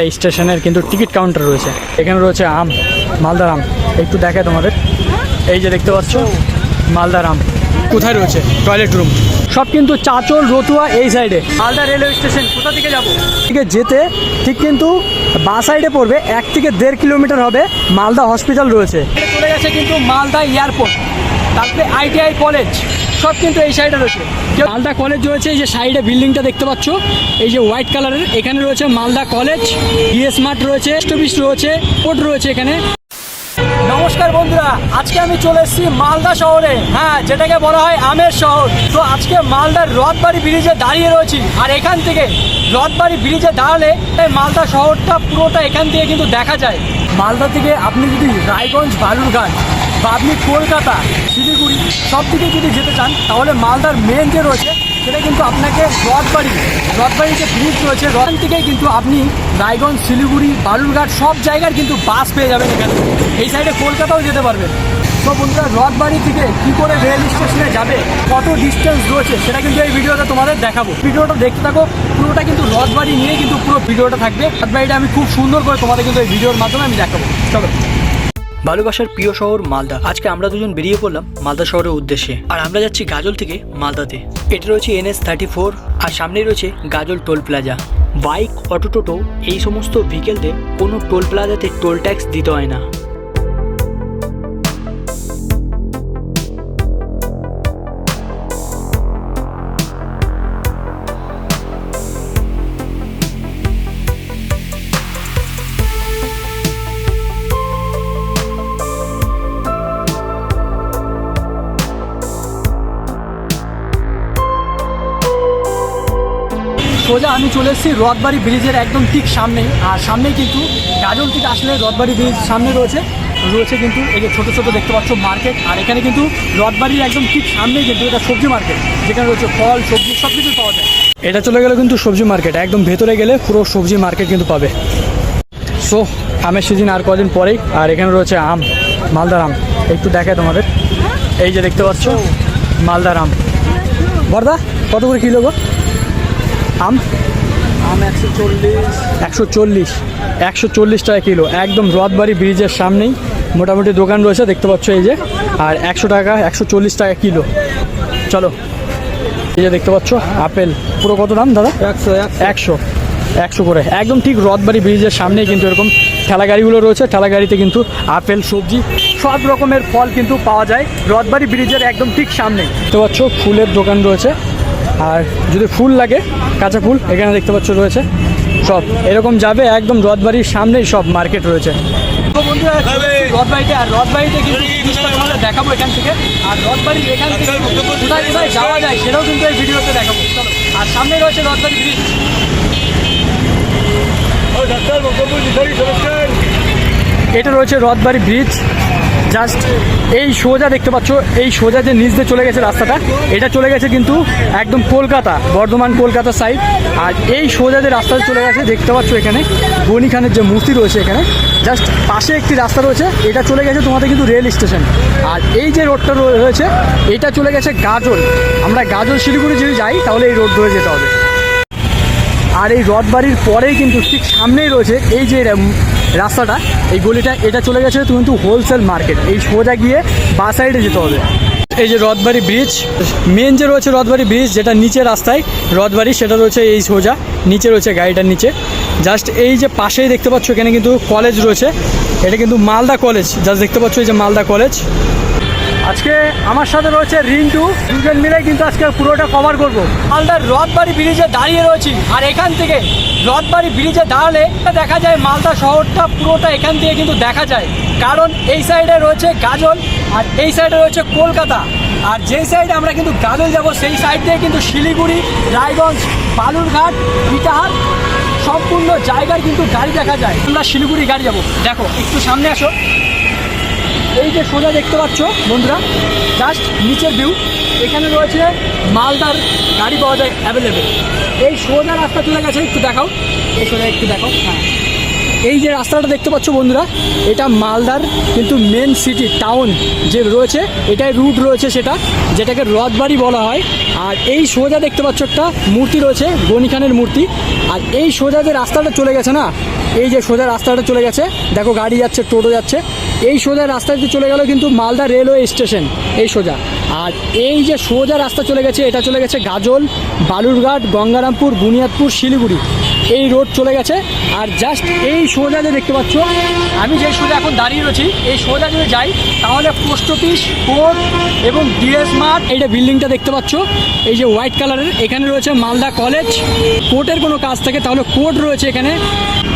এই স্টেশনের কিন্তু টিকিট কাউন্টার রয়েছে। এখানে রয়েছে আম, মালদার আম। একটু দেখায় তোমাদের। এই যে দেখতে পাচ্ছ, মালদার আম। কোথায় রয়েছে? টয়লেট রুম সব কিন্তু চাচল, রতুয়া এই সাইডে মালদা রেলওয়ে স্টেশন কোথা থেকে যাব? থেকে যেতে ঠিক কিন্তু বা সাইডে পড়বে, এক থেকে দেড় কিলোমিটার হবে মালদা হসপিটাল রয়েছে। চলে গেছে কিন্তু মালদা এয়ারপোর্ট তারপরে আইটিআই কলেজ সব কিন্তু এই সাইডে রয়েছে। মালদা কলেজ রয়েছে, এই যে সাইডে বিল্ডিংটা দেখতে পাচ্ছ, এই যে হোয়াইট কালারের এখানে রয়েছে মালদা কলেজ ইএস মার্ট রয়েছে পোস্ট রয়েছে কোর্ট রয়েছে এখানে। নমস্কার বন্ধুরা, আজকে আমি চলে এসেছি মালদা শহরে। হ্যাঁ যেটাকে বলা হয় আমের শহর। তো আজকে মালদার রথবাড়ি ব্রিজে দাঁড়িয়ে রয়েছি। আর এখান থেকে রথবাড়ি ব্রিজে দাঁড়ালে এই মালদা শহরটা পুরোটা এখান থেকে কিন্তু দেখা যায়। মালদা থেকে আপনি যদি রায়গঞ্জ, বালুরঘাট বা আপনি কলকাতা, শিলিগুড়ি, সব দিকে যদি যেতে চান, তাহলে মালদার মেন যে রয়েছে, সেটা কিন্তু আপনাকে রথবাড়ি রথবাড়ি যে ব্রিজ রয়েছে, রথ থেকে কিন্তু আপনি রায়গঞ্জ, শিলিগুড়ি, বালুরঘাট, সব জায়গার কিন্তু বাস পেয়ে যাবেন এখানে। এই সাইডে কলকাতাও যেতে পারবেন। তো বন্ধুরা, রথবাড়ি থেকে কী করে রেল স্টেশনে যাবে, কত ডিস্টেন্স রয়েছে, সেটা কিন্তু এই ভিডিওটা তোমাদের দেখাবো। ভিডিওটা দেখতে থাকো, পুরোটা কিন্তু রথবাড়ি নিয়ে কিন্তু পুরো ভিডিওটা থাকবে। রথবাড়িটা আমি খুব সুন্দর করে তোমাদের কিন্তু এই ভিডিওর মাধ্যমে আমি দেখাবো। চলো। ভালোবাসার প্রিয় শহর মালদা। আজকে আমরা দুজন বেরিয়ে পড়লাম মালদা শহরের উদ্দেশ্যে। আর আমরা যাচ্ছি গাজল থেকে মালদাতে। এটা রয়েছে এনএস থার্টি ফোর, আর সামনেই রয়েছে Gazole toll plaza. Bike, auto, টোটো, এই সমস্ত ভেহিকেলদের কোনো টোল প্লাজাতে টোল ট্যাক্স দিতে হয় না। সোজা আমি চলে এসেছি রথবাড়ি ব্রিজের একদম ঠিক সামনেই। আর সামনেই কিন্তু গাজল থেকে আসলে রথবাড়ি ব্রিজ সামনে রয়েছে। রয়েছে কিন্তু এই যে ছোটো ছোটো দেখতে পাচ্ছ মার্কেট। আর এখানে কিন্তু রথবাড়ির একদম ঠিক সামনেই কিন্তু এটা সবজি মার্কেট, যেখানে রয়েছে ফল, সবজি সব কিছু পাওয়া যায়। এটা চলে গেলে কিন্তু সবজি মার্কেট, একদম ভেতরে গেলে পুরো সবজি মার্কেট কিন্তু পাবে। সো আমের সিজন আর কদিন পরেই, আর এখানে রয়েছে আম, মালদার আম। একটু দেখায় তোমাদের। এই যে দেখতে পাচ্ছ, মালদার আম। বর্দা, কত করে কিলো গো? আম? আম একশো চল্লিশ। একশো চল্লিশ। একশো চল্লিশ টাকা কিলো। একদম রথবাড়ি ব্রিজের সামনেই মোটামুটি দোকান রয়েছে দেখতে পাচ্ছ এই যে। আর একশো টাকা একশো চল্লিশ টাকা কিলো। চলো। এই যে দেখতে পাচ্ছ আপেল। পুরো কত দাম দাদা? একশো একশো। একশো। করে। একদম ঠিক রথবাড়ি ব্রিজের সামনেই কিন্তু এরকম ঠেলা গাড়িগুলো রয়েছে। ঠেলা গাড়িতে কিন্তু আপেল সবজি সব রকমের ফল কিন্তু পাওয়া যায় রথবাড়ি ব্রিজের একদম ঠিক সামনেই। দেখতে পাচ্ছ ফুলের দোকান রয়েছে। আর যদি ফুল লাগে কাঁচা ফুল এখানে দেখতে পাচ্ছ রয়েছে সব। এরকম যাবে একদম রথবাড়ির সামনেই সব মার্কেট রয়েছে। বন্ধুরা রথবাড়িতে আর রথবাড়িতে কিন্তু জিনিসটা তোমাদের দেখাবো এখান থেকে। আর রথবাড়ির এখান থেকে কোথায় কোথায় যাওয়া যায় সেটাও কিন্তু এই ভিডিওতে দেখাবো। চলো। আর সামনে রয়েছে রথবাড়ি ব্রিজ এটা রয়েছে রথবাড়ি ব্রিজ জাস্ট এই সোজা দেখতে পাচ্ছ, এই সোজা যে নিচ দিয়ে চলে গেছে রাস্তাটা, এটা চলে গেছে কিন্তু একদম কলকাতা, বর্ধমান, কলকাতা সাইড আর এই সোজা যে রাস্তাটা চলে গেছে, দেখতে পাচ্ছ এখানে, গনি খানের যে মূর্তি রয়েছে এখানে, জাস্ট পাশে একটি রাস্তা রয়েছে, এটা চলে গেছে তোমাদের কিন্তু রেল স্টেশন। আর এই যে রোডটা রয়ে- রয়েছে, এটা চলে গেছে গাজল। আমরা গাজল শিলিগুড়ি যদি যাই, তাহলে এই রোড ধরে যেতে হবে। আর এই রথ বাড়ির পরেই কিন্তু ঠিক সামনেই রয়েছে, এই যে রাস্তাটা, এই গলিটা, এটা চলে গেছে কিন্তু হোলসেল মার্কেট এই সোজা গিয়ে বা সাইডে যেতে হবে। এই যে রথবাড়ি ব্রিজ মেন যে রয়েছে রথবাড়ি ব্রিজ যেটা নিচে রাস্তায়, রথবাড়ি, সেটা রয়েছে এই সোজা, নিচে রয়েছে গাড়িটার নিচে। জাস্ট এই যে পাশেই দেখতে পাচ্ছ এখানে কিন্তু কলেজ রয়েছে, এটা কিন্তু মালদা কলেজ জাস্ট দেখতে পাচ্ছ এই যে মালদা কলেজ আজকে আমার সাথে রয়েছে রিন্টু, দুজন মিলে কিন্তু আজকে পুরোটা কভার করব। মালদার রথবাড়ি ব্রিজে দাঁড়িয়ে রয়েছি। আর এখান থেকে রথবাড়ি ব্রিজে দাঁড়ালে দেখা যায় মালদা শহরটা পুরোটা এখান থেকে কিন্তু দেখা যায়। কারণ এই সাইডে রয়েছে গাজল, আর এই সাইডে রয়েছে কলকাতা। আর যেই সাইডে আমরা কিন্তু গাজল যাব, সেই সাইড দিয়ে কিন্তু শিলিগুড়ি, রায়গঞ্জ, বালুরঘাট, ইটাহার সম্পূর্ণ জায়গায় কিন্তু গাড়ি দেখা যায়। আমরা শিলিগুড়ি গাড়ি যাব। দেখো, একটু সামনে আসো। এই যে সোজা দেখতে পাচ্ছ বন্ধুরা জাস্ট নিচের ভিউ এখানে রয়েছে মালদার গাড়ি পাওয়া যায় অ্যাভেলেবেল এই সোজা রাস্তা চলে গেছে, একটু দেখাও। এই সোজা একটু দেখাও হ্যাঁ। এই যে রাস্তাটা দেখতে পাচ্ছ বন্ধুরা, এটা মালদার কিন্তু মেন সিটি টাউন যে রয়েছে, এটাই রুট রয়েছে সেটা, যেটাকে রথবাড়ি বলা হয়। আর এই সোজা দেখতে পাচ্ছ একটা মূর্তি রয়েছে গনি খানের মূর্তি। আর এই সোজা যে রাস্তাটা চলে গেছে না, এই যে সোজা রাস্তাটা চলে গেছে, দেখো গাড়ি যাচ্ছে, টোটো যাচ্ছে এই সোজা রাস্তা রাস্তাতে চলে গেল কিন্তু মালদা রেলওয়ে স্টেশন, এই সোজা। আর এই যে সোজা রাস্তা চলে গেছে, এটা চলে গেছে গাজল, বালুরঘাট, গঙ্গারামপুর, বুনিয়াদপুর, শিলিগুড়ি। এই রোড চলে গেছে। আর জাস্ট এই সোজা যে দেখতে পাচ্ছ, আমি যে সোজা এখন দাঁড়িয়ে রয়েছি, এই সোজা যদি যাই, তাহলে পোস্ট অফিস কোর্ট এবং ডিএস মার্ট এইটা বিল্ডিংটা দেখতে পাচ্ছ। এই যে হোয়াইট কালারের এখানে রয়েছে মালদা কলেজ কোর্টের কোনো কাজ থাকে, তাহলে কোর্ট রয়েছে এখানে।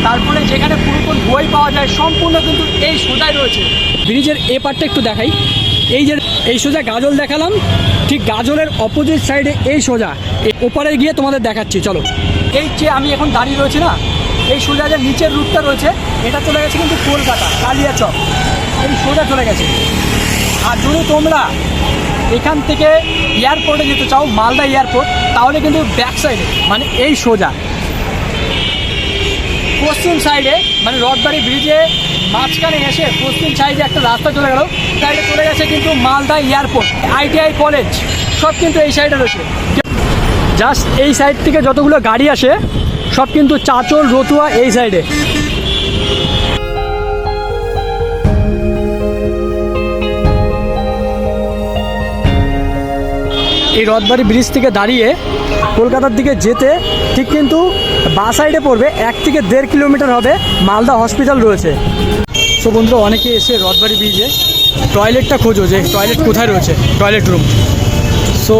তারপরে যেখানে পুরোপুরি বই পাওয়া যায়, সম্পূর্ণ কিন্তু এই সোজাই রয়েছে। ব্রিজের এ পার্টটা একটু দেখাই। এই যে এই সোজা গাজল দেখালাম। ঠিক গাজলের অপোজিট সাইডে এই সোজা। ওপারে গিয়ে তোমাদের দেখাচ্ছি, চলো। এই যে আমি এখন দাঁড়িয়ে রয়েছি না, এই সোজা যে নিচের রুটটা রয়েছে, এটা চলে গেছে কিন্তু কলকাতা কালিয়াচক এই সোজা চলে গেছে। আর যদি তোমরা এখান থেকে এয়ারপোর্টে যেতে চাও, মালদা এয়ারপোর্ট তাহলে কিন্তু ব্যাক সাইডে মানে এই সোজা। পশ্চিম সাইডে মানে রথবাড়ি ব্রিজে মাঝখানে এসে পশ্চিম সাইডে একটা রাস্তা চলে গেল। সাইডে চলে গেছে কিন্তু মালদা এয়ারপোর্ট, আইটিআই কলেজ, সব কিন্তু এই সাইডে রয়েছে। জাস্ট এই সাইড থেকে যতগুলো গাড়ি আসে, সব কিন্তু চাচল, রতুয়া এই সাইডে। এই রথবাড়ি ব্রিজ থেকে দাঁড়িয়ে কলকাতার দিকে যেতে ঠিক কিন্তু বা সাইডে পড়বে, এক থেকে দেড় কিলোমিটার হবে মালদা হসপিটাল রয়েছে। সো বন্ধুরা, অনেকে এসে রথবাড়ি ব্রিজে টয়লেটটা খোঁজো যে টয়লেট কোথায় রয়েছে toilet room so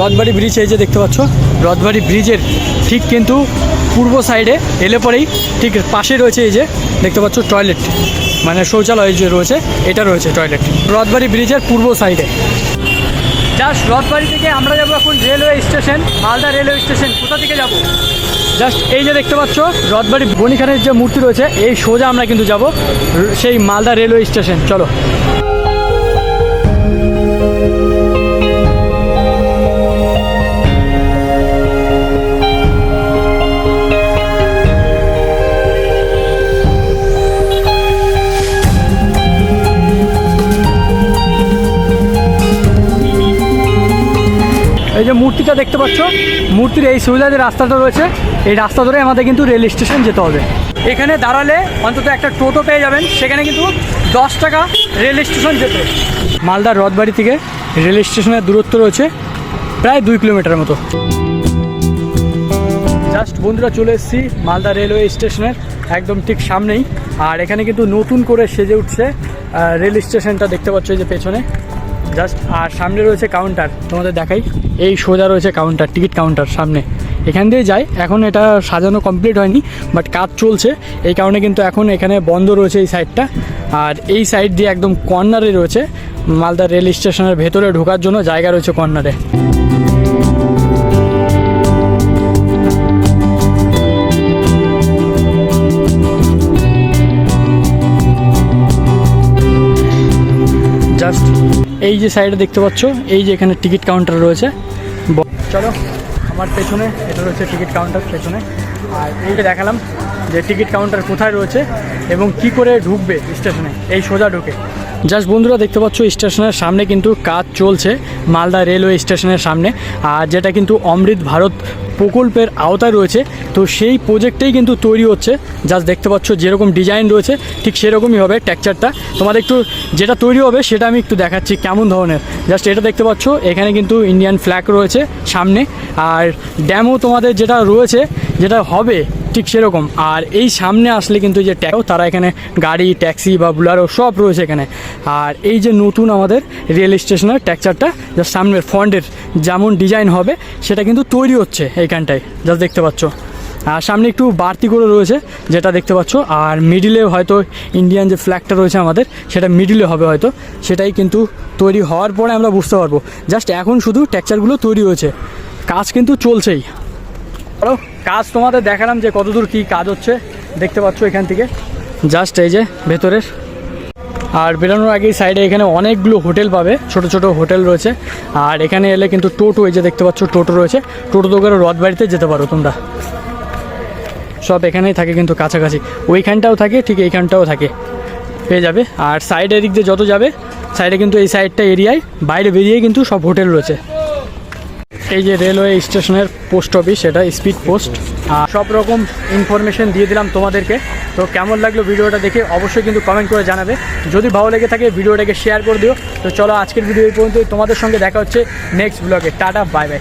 Rathbari bridge এই যে দেখতে পাচ্ছ, রথবাড়ি ব্রিজের ঠিক কিন্তু পূর্ব সাইডে এলে পরেই ঠিক পাশে রয়েছে এই যে দেখতে পাচ্ছ টয়লেট মানে শৌচালয় যে রয়েছে, এটা রয়েছে টয়লেট রথবাড়ি ব্রিজের পূর্ব সাইডে জাস্ট রথবাড়ি থেকে আমরা যাব এখন railway station Malda railway station কোথা থেকে যাব? জাস্ট এই যে দেখতে পাচ্ছ রথবাড়ি বনিখানের যে মূর্তি রয়েছে, এই সোজা আমরা কিন্তু যাব সেই মালদা রেলওয়ে স্টেশন চলো। এই যে মূর্তিটা দেখতে পাচ্ছ, মূর্তির এই সুবিধা যে রাস্তাটা রয়েছে, এই রাস্তা ধরে আমাদের কিন্তু রেল স্টেশন যেতে হবে। এখানে দাঁড়ালে অন্তত একটা টোটো পেয়ে যাবেন, সেখানে কিন্তু দশ টাকা রেল স্টেশন যেতে মালদার রথবাড়ি থেকে রেল স্টেশনের দূরত্ব রয়েছে প্রায় দুই কিলোমিটার মতো। জাস্ট বন্ধুরা চলে এসেছি মালদা রেলওয়ে স্টেশনের একদম ঠিক সামনেই। আর এখানে কিন্তু নতুন করে সেজে উঠছে রেল স্টেশনটা দেখতে পাচ্ছ যে পেছনে। জাস্ট আর সামনে রয়েছে কাউন্টার তোমাদের দেখাই। এই সোজা রয়েছে কাউন্টার টিকিট কাউন্টার সামনে। এখান দিয়ে যাই, এখন এটা সাজানো কমপ্লিট হয়নি বাট কাজ চলছে। এই কারণে কিন্তু এখন এখানে বন্ধ রয়েছে এই সাইডটা আর এই সাইড দিয়ে একদম কর্নারে রয়েছে, মালদা রেল স্টেশনের ভেতরে ঢোকার জন্য জায়গা রয়েছে কর্নারে এই যে সাইডে দেখতে পাচ্ছ, এই যে এখানে টিকিট কাউন্টার রয়েছে। চলো, আমার পেছনে, এটা রয়েছে টিকিট কাউন্টার পেছনে। আর এইটা দেখালাম। যে টিকিট কাউন্টার কোথায় রয়েছে এবং কি করে ঢুকবে স্টেশনে, এই সোজা ঢুকে। জাস্ট বন্ধুরা দেখতে পাচ্ছ, স্টেশনের সামনে কিন্তু কাজ চলছে, মালদা রেলওয়ে স্টেশনের সামনে। আর যেটা কিন্তু অমৃত ভারত প্রকল্পের আওতায় রয়েছে, তো সেই প্রজেক্টেই কিন্তু তৈরি হচ্ছে। জাস্ট দেখতে পাচ্ছ, যেরকম ডিজাইন রয়েছে, ঠিক সেরকমই হবে টেক্সচারটা তোমাদের একটু যেটা তৈরি হবে, সেটা আমি একটু দেখাচ্ছি কেমন ধরনের। জাস্ট এটা দেখতে পাচ্ছ, এখানে কিন্তু ইন্ডিয়ান ফ্ল্যাগ রয়েছে সামনে। আর ড্যামও তোমাদের যেটা রয়েছে, যেটা হবে ঠিক সেরকম। আর এই সামনে আসলে কিন্তু যে ট্যাও তারা এখানে গাড়ি, ট্যাক্সি বা বুলারো সব রয়েছে এখানে। আর এই যে নতুন আমাদের রেল স্টেশনের ট্যাকচারটা জাস্ট সামনের ফ্রন্টের যেমন ডিজাইন হবে, সেটা কিন্তু তৈরি হচ্ছে এইখানটায় জাস্ট দেখতে পাচ্ছ। আর সামনে একটু বাড়তি করে রয়েছে, যেটা দেখতে পাচ্ছ। আর মিডিলে হয়তো ইন্ডিয়ান যে ফ্ল্যাগটা রয়েছে আমাদের, সেটা মিডিলে হবে হয়তো। সেটাই কিন্তু তৈরি হওয়ার পরে আমরা বুঝতে পারব। জাস্ট এখন শুধু টেক্সচারগুলো তৈরি হয়েছে। কাজ কিন্তু চলছেই। হ্যালো কাজ তোমাদের দেখালাম যে কতদূর কী কাজ হচ্ছে। দেখতে পাচ্ছ এখান থেকে। জাস্ট এই যে ভেতরের। আর বেরোনোর আগেই সাইডে এখানে অনেকগুলো হোটেল পাবে। ছোট ছোট হোটেল রয়েছে। আর এখানে এলে কিন্তু টোটো, এই যে দেখতে পাচ্ছ টোটো রয়েছে। টোটো করে রথবাড়িতে যেতে পারো তোমরা। সব এখানেই থাকে কিন্তু কাছাকাছি। ওইখানটাও থাকে, ঠিক এইখানটাও থাকে। পেয়ে যাবে। আর সাইডের দিক দিয়ে যত যাবে সাইডে কিন্তু এই সাইডটা এরিয়ায় বাইরে বেরিয়ে কিন্তু সব হোটেল রয়েছে। এই যে রেলওয়ে স্টেশনের পোস্ট অফিস, এটা স্পিড পোস্ট। আর সব রকম ইনফরমেশন দিয়ে দিলাম তোমাদেরকে। তো কেমন লাগল ভিডিওটা দেখে অবশ্যই কিন্তু কমেন্ট করে জানাবে। যদি ভালো লেগে থাকে ভিডিওটাকে শেয়ার করে দিও। তো চলো আজকের ভিডিও এই পর্যন্ত তোমাদের সঙ্গে দেখা হচ্ছে নেক্সট ব্লগে টাটা বাই বাই